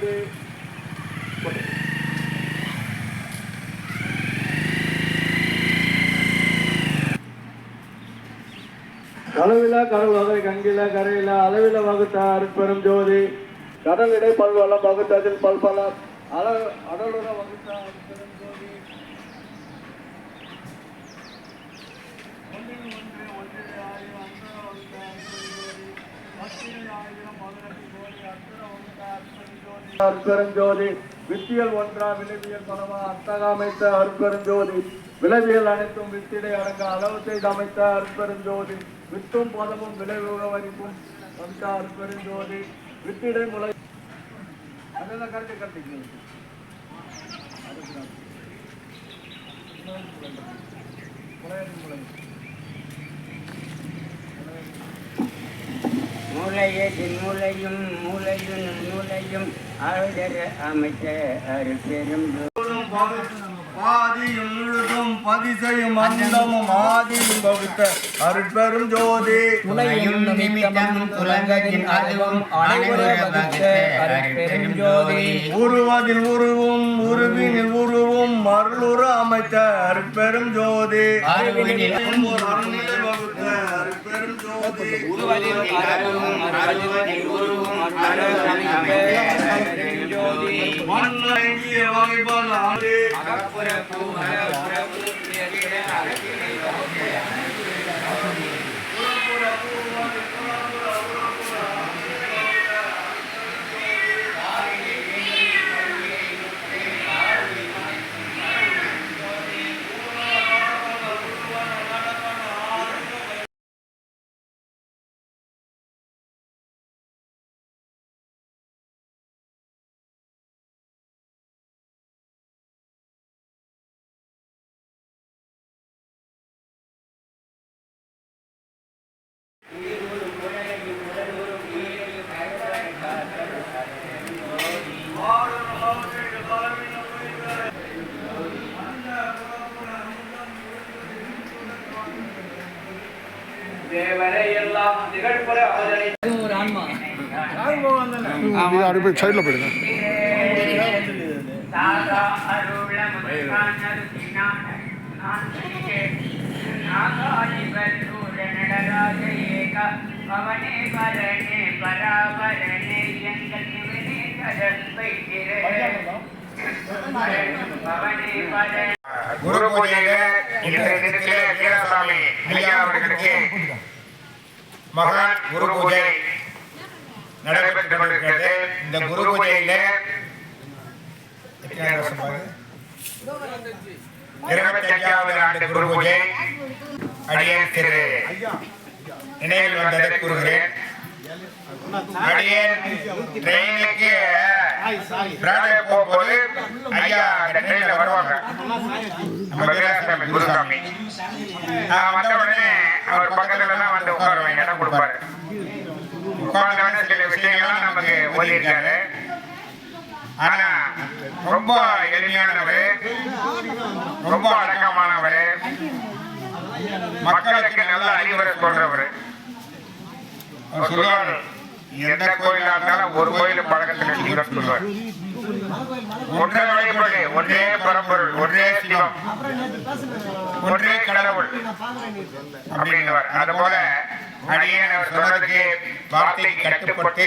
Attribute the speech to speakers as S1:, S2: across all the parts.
S1: ஜோதி களவில கடல் வகை கங்கில கரையில அளவில வகுத்த அருட்பெரும் ஜோதி. கடலிடை பல்வளம் வகுத்ததில் பல்பல அள அடலுற வகுத்த அருட்பெரும் வித்தியல் ஒன்றா விளைவியல் பலமா அத்தக அமைத்த விளைவியல் அனைத்தும் வித்திடை அடங்க அளவு செய்து அமைத்த அருட்பெரும் வித்தும் பதமும் விளைவு வரிப்பும் வந்த அருட்பெரும் வித்திடை முளை அதெல்லாம் கரெக்டு முளை.
S2: மூளையே மூளையும் மூளையும் மூளையும் ஆளுதர அமைச்ச அருப்பெரும்
S1: ஆதியும் முழுதும் பதிசையும் அந்தமும் ஆதியும் வகுத்த அருட்பெரும் ஜோதி.
S2: துணையும் நிமித்தமும் துலங்கத்தின் அதுவும் அனைவர வகுத்த அருப்பெரும் ஜோதி.
S1: உருவதில் உருவும் உருவினில் உருவும் அருளுற அமைத்த அருட்பெரும் ஜோதி.
S2: அருவினில் உருவதில் அருவும் அருவதில் உருவும் அருள் அமைத்த அருப்பெரும் அகப்புற பூ அகப்புற பூ அகத்தினை
S3: ஆறு பேர் சைடில் போயிடுங்க
S2: பவனே பரணே பராபரணே எங்கள் பவனே பரணே
S4: குரு பூஜையில இன்றைய தினத்திலே வீரசாமி ஐயா அவர்களுக்கு மகான் குரு பூஜை நடைபெற்று கொண்டிருக்கிறது இந்த குரு பூஜையில எத்தனை வருஷம் ஆகுது? இருபத்தி அஞ்சாவது ஆண்டு குரு பூஜை அடியேன் திரு. நினைவில் வந்ததை கூறுகிறேன். அடியேன் ட்ரெயினுக்கு பிராடே போகும்போது ஐயா ட்ரெயின்ல வருவாங்க. நம்ம வீராசாமி குருசாமி. நான் வந்த உடனே அவர் பக்கத்துல தான் வந்து உட்காருவேன் இடம் கொடுப்பாரு. உட்கார்ந்த சில விஷயங்கள்லாம் நமக்கு ஓதியிருக்காரு. ஆனா ரொம்ப எளிமையானவர் ரொம்ப அடக்கமானவர் மக்களுக்கு நல்ல அறிவுரை சொல்றவர். சொல்லுவார் எந்த கோயிலா இருந்தாலும் ஒரு கோயில் பழக்கத்தில் சொல்லுவார் ஒன்றே வழிபாடு ஒன்றே பரம்பொருள் ஒன்றே சிவம் ஒன்றே கடவுள் அப்படிங்கிறவர் அது போல அடியேன் அவர் சொன்னதுக்கு வார்த்தைக்கு கட்டுப்பட்டு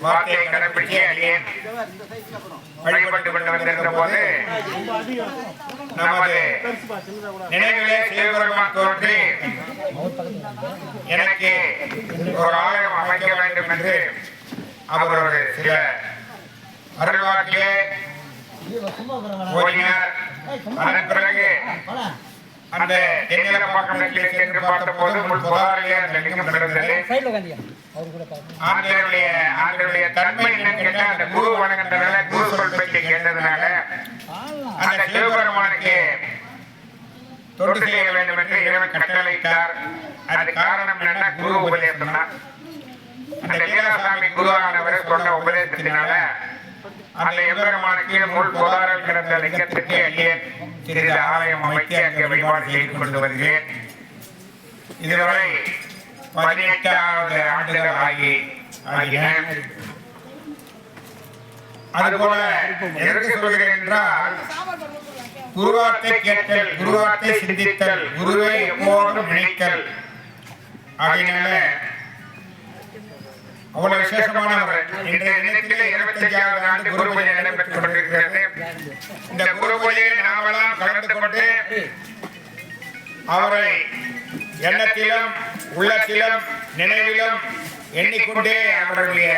S4: வார்த்தையை கடைபிடிச்சு அடியேன் வழிபட்டு கொண்டு வந்திருந்த போது நமது நினைவிலே சிவபெருமான் தோன்றி எனக்கு ஒரு ஆலயம் அமைக்க வேண்டும் என்று அவர் ஒரு சில அருள்வாக்கிலே ஓடினார். அதன் பிறகு அந்த தென்னிலப்பாக்கம் நெல்லை சென்று பார்த்தபோது முள் புகாரிலே அந்த லிங்கம் இருந்தது ஆண்களுடைய ஆண்களுடைய தன்மை என்னன்னு கேட்டா அந்த குரு வணங்குறதுனால குரு சொல் பேச்சை கேட்டதுனால அந்த சிவபெருமானுக்கு தொண்டு செய்ய வேண்டும் என்று இறைவன் கட்டளையிட்டார். அது காரணம் என்னன்னா குரு உபதேசம் தான் அந்த வீரசாமி குருவானவர் சொன்ன உபதேசத்தினால அந்த எம்பெருமானுக்கு முள் புகாரில் கிடந்த லிங்கத்துக்கு அடியே சிறிது ஆலயம் அமைத்து அங்கே வழிபாடு செய்து கொண்டு வருகிறேன். இதுவரை பதினெட்டாவது ஆண்டுகள் ஆகி அதுபோல எதற்கு சொல்கிறேன் என்றால் குருவார்த்தை கேட்டல் குருவார்த்தை சிந்தித்தல் குருவை எப்போதும் நினைத்தல். ஆகையினால அவ்வளவு விசேஷமானவர். இன்றைய தினத்திலே இருபத்தஞ்சாவது ஆண்டு குரு பூஜை நடைபெற்றுக் கொண்டிருக்கிறது இந்த குரு பூஜையை நாமெல்லாம் கலந்து கொண்டு அவரை எண்ணத்திலும் உள்ளத்திலும் நினைவிலும் எண்ணிக்கொண்டே அவருடைய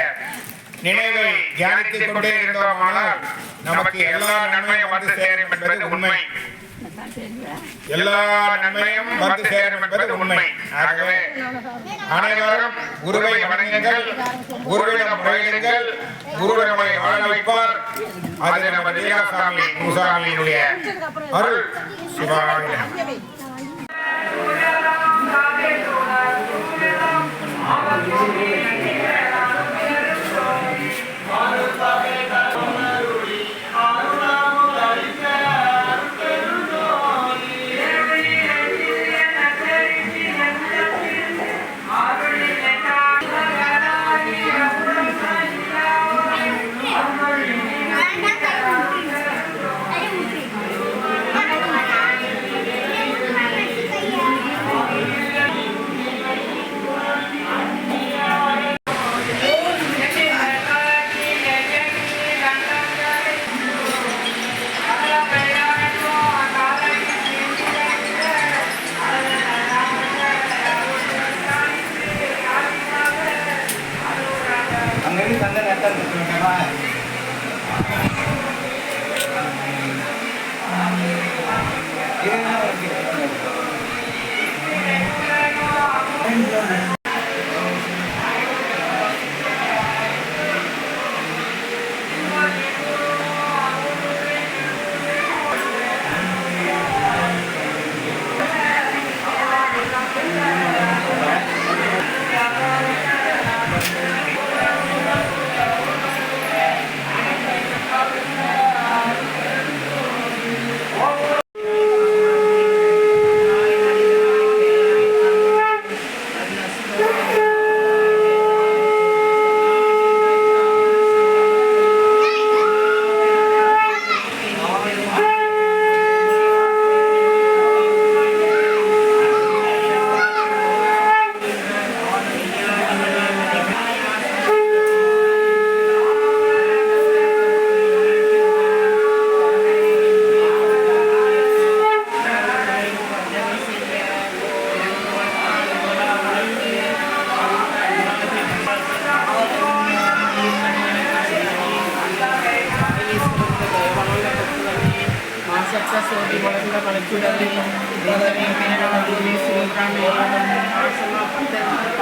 S4: நினைவை தியானித்துக் கொண்டே இருந்தோமானால் நமக்கு எல்லா நன்மையும் வந்து சேரும் என்பது உண்மை. எல்லா நன்மையும் வந்து சேரும் என்பது உண்மை. ஆகவே அனைவரும் குருவை வணங்குங்கள் குருவிடம் முறையிடுங்கள் குருவை நம்மை வாழ வைப்பார். அது நம்ம வீராசாமி முசாமியினுடைய அருள். சிவாய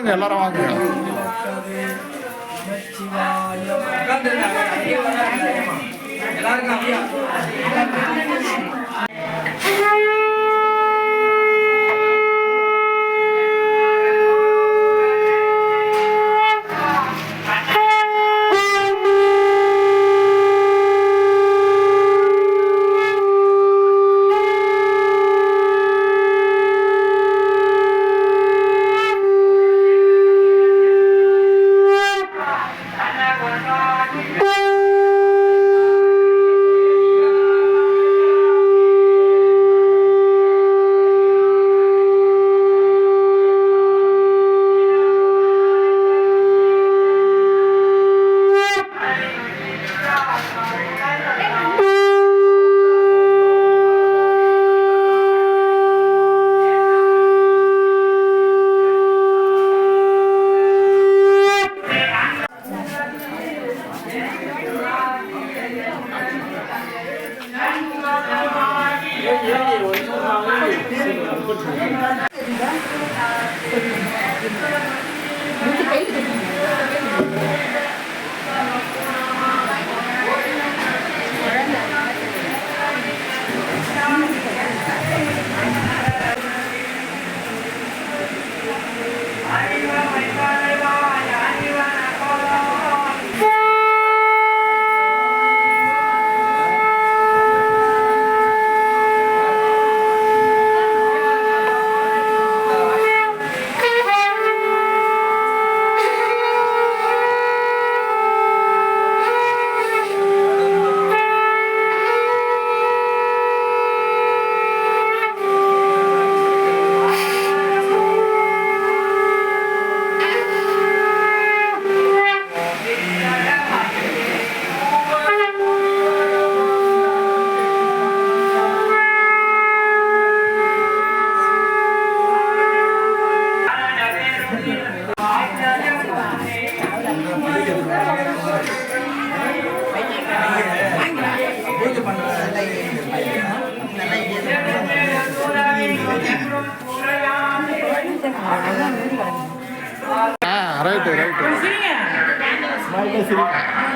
S3: வாங்க எல்லாரும் வாங்க. எல்லாருக்கும் Thank you.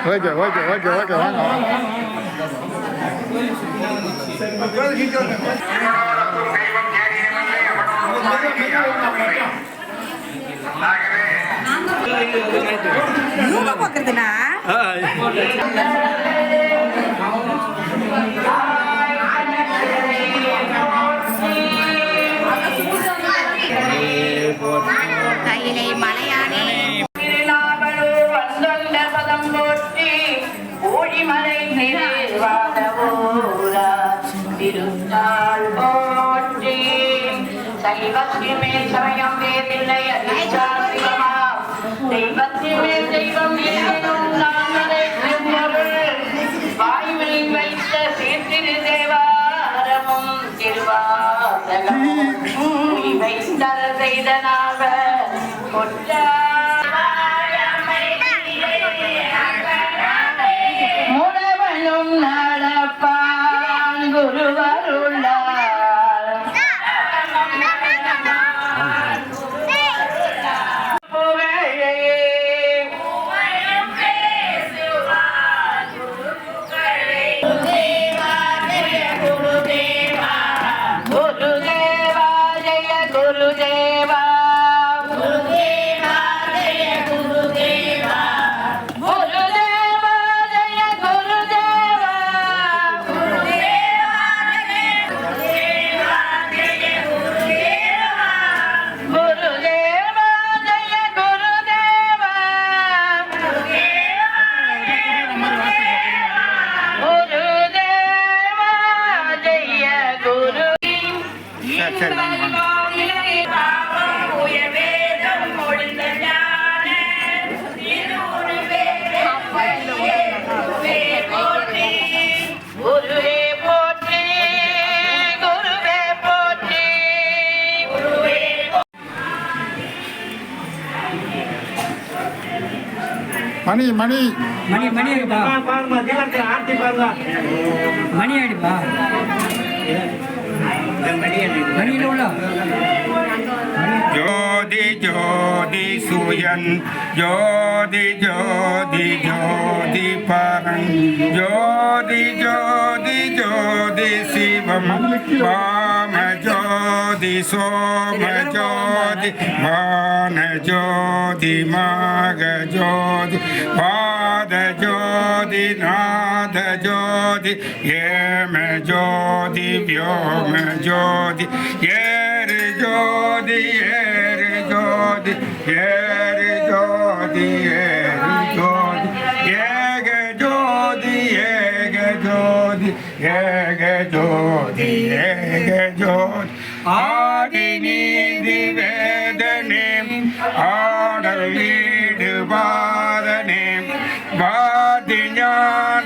S3: Okay okay okay okay. வாங்க
S5: இவங்க பார்க்கறதுனா கையிலே மலையானே
S6: தெய்வத்தின் தெய்வம் எனும் நாங்களே திருப்பொருள் வைத்த சீர்திரு தேவாரமும் திருவாசகமும் வைத்தல் செய்த முடவனும் நடப்பான் குருவருள்
S3: சரி வாங்க வாங்க மணி மணி
S7: மணி மணி அடிப்பா
S1: பாருங்க தீபத்தில் ஆர்த்தி பாருங்க
S7: மணி அடிப்பா மணியில் உள்ள
S4: ஜோதி ஜோதி சூயன் ஜோதி ஜோதி ஜோதி பரன் ஜோதி ஜோதி ஜோதி சிவம் வாம ஜோதி சோம ஜோதி வான ஜோதி மாக ஜோதி பாத ஜோதி நாத ஜோதி ஏம ஜோதி வியோம ஜோதி ஏறு ஜோதி ஏறு ஜோதி ஏறு ஜோதி ஏறு ஜோதி ஏக ஜோதி ஏக ஜோதி ஏக ஜோதி ஏக ஜோதி ஆதி நீதி வேதனே ஆடல் வீடு பாதனே வாதி ஞான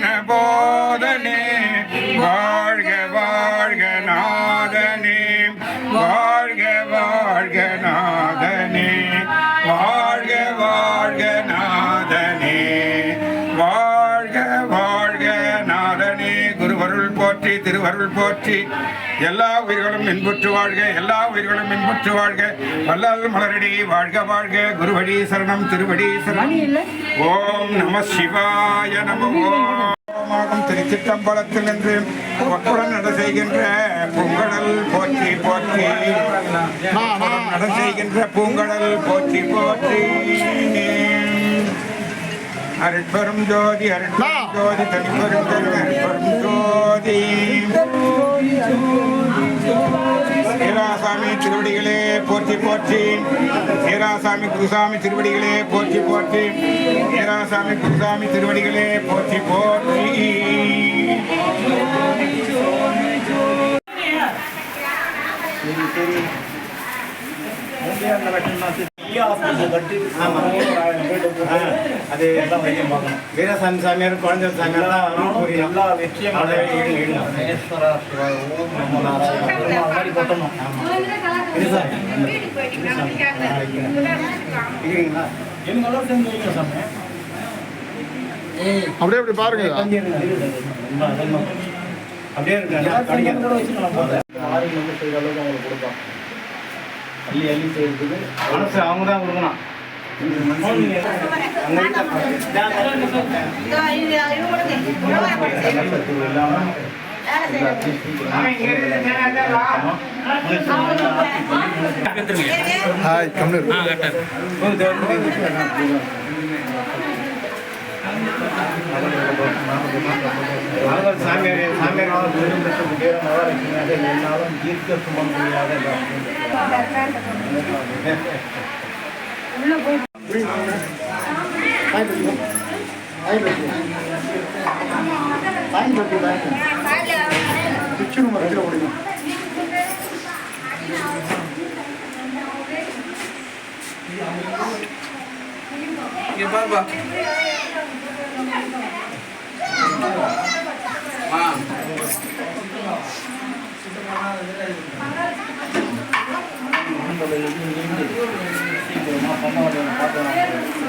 S4: திருவருள் போற்றி. எல்லா உயிர்களும் இன்புற்று வாழ்க எல்லா உயிர்களும் இன்புற்று வாழ்க. வல்லால் மலரடி வாழ்க வாழ்க. குருவடி சரணம் திருவடி சரணம். ஓம் நம சிவாய நம. ஓமாகும் திருச்சிற்றம்பலத்தில் நின்று மக்களுடன் நட செய்கின்ற பூங்கடல் போற்றி போற்றி. நட செய்கின்ற பூங்கடல் போற்றி போற்றி. அருட்பெரும் ஜோதி அருட்பெரும் ஜோதி தனிப்பெரும் அருட்பெரும் ஜோதி. வீராசாமி திருவடிகளே போற்றி போற்றி. வீராசாமி குருசாமி திருவடிகளே போற்றி போற்றி. வீராசாமி குருசாமி திருவடிகளே போற்றி போற்றி.
S8: அது எல்லாம் வைத்தியம் பார்க்கணும். வீரசாமி சாமியார் குழந்தை சாமியார் தான் அருள் புரியும். எல்லா வெற்றியும் மாதிரி கொட்டணும். இருக்கிறீங்களா? எங்களோட சேர்ந்து வைங்க சாமி?
S3: அப்படியே அப்படி பாருங்க.
S8: அப்படியே இருக்காங்க
S1: அள்ளி அள்ளி செய்யறதுக்கு
S8: மனசு அவங்க தான் கொடுக்கணும்
S3: ஹாய் கம்மிரு
S8: அவங்க சாமியார் சாமியார்
S1: என்னாலும் தீர்க்க சும முடியாத
S2: இங்க பாருப்பா ஆ
S1: அவரோட இதுலேருந்து சீக்கிரமாக பார்த்தோம்